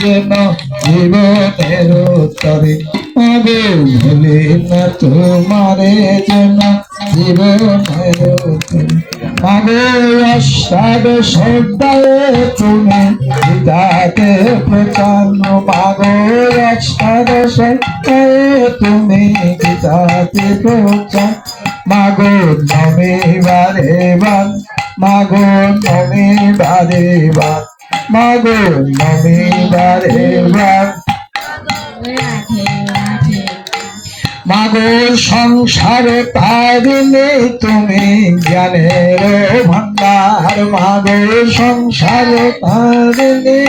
যেন জীবনের উত্তরে হবে ভুলে না তোমারে যেন জীবনের উত্তরে আগে অষ্টাদ শ্রদ্ধায় তুমি পিতাকে প্রচন্ন মাগো অষ্টাদ শ্রদ্ধায় তুমি পিতাকে প্রচন্ন মাগো নমে বারে বান, মাগো নমে বারে বান, মাগো নমে বারে রাধে মাগো সংসার তারিণে তুমি জ্ঞানের ভান্ডার মাগো সংসার তারিণে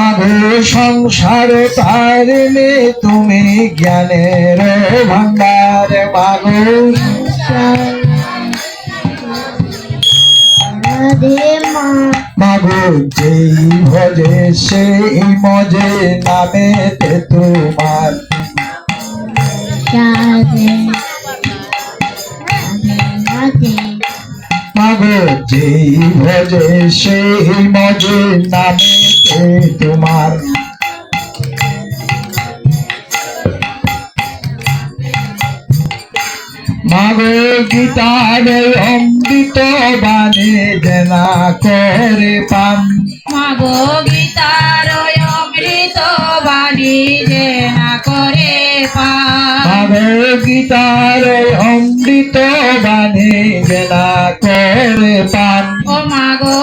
মাগো সংসার তারিণে তুমি জ্ঞানের ভান্ডার মা মাগো যেই ভজে, সেই মজে নামেতে তোমার। মাগো যেই ভজে, সেই মজে নামেতে তোমার মাগো গীতার অমৃত বাণী জেনা করে পান। মাগো গীতার অমৃত বাণী যে না করে পা মাগো গীতার অমৃত বাণী জেনা করে পান। ও মাগো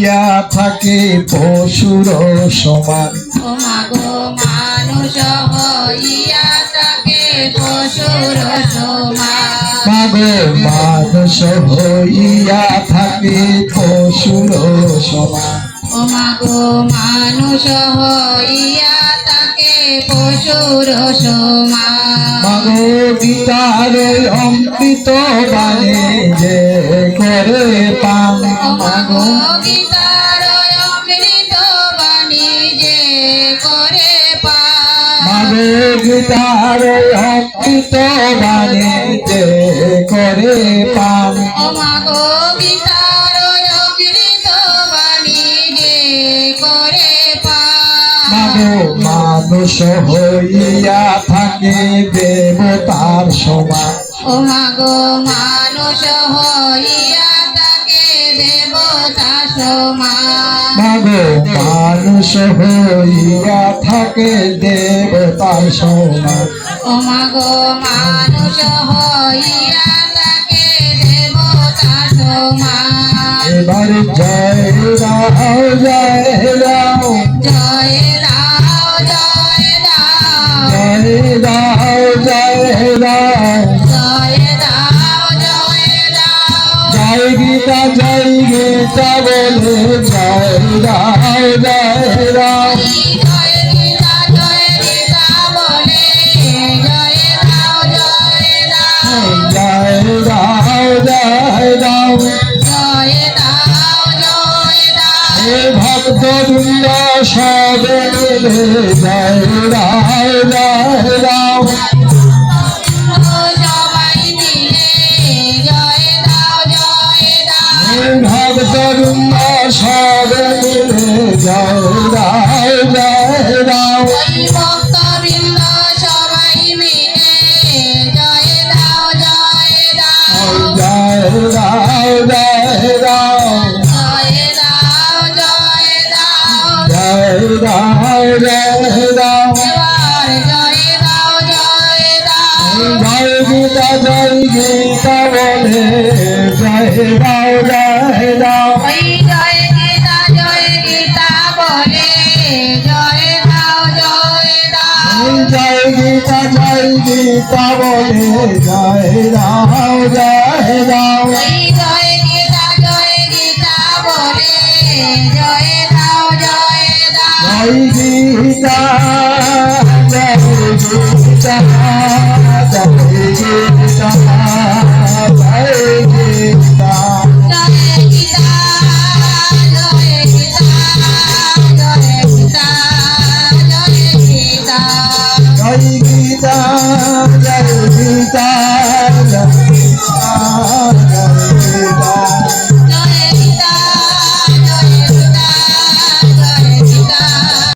হইয়া থাকে পশুর সমান। মানুষ হইয়া তাকে পশুর সমান। মানুষ হইয়া থাকে পশুর সমান। মাগো মানুষ হইয়া তাকে পশুর মাগো গীতার অমৃত বাণী যে করে পান ও মাগো গীতার অমৃত বাণী যে করে মাগো করে পান মাগো গীতার করে পা মাগো মানুষ হইয়া থাকে দেবতার সমান ও মাগো মানুষ হইয়া মানুষ হইয়া থাকে দেবতা সোমা ও মাগো মানুষ হইয়া থাকে দেবতা সোমা এবার জয় রাম জয় রাম। জয় রাম। বলে জয় রায় জয় রাম জয় রাম জয় ভক্ত বৃন্দ সবে জয় রায় রাম করুণা সব যাও গীতা বলে জয় রাও জয় রাও জয় গীতা জয় গীতা বলে জয় দাও জয় দাও। জয় গীতা।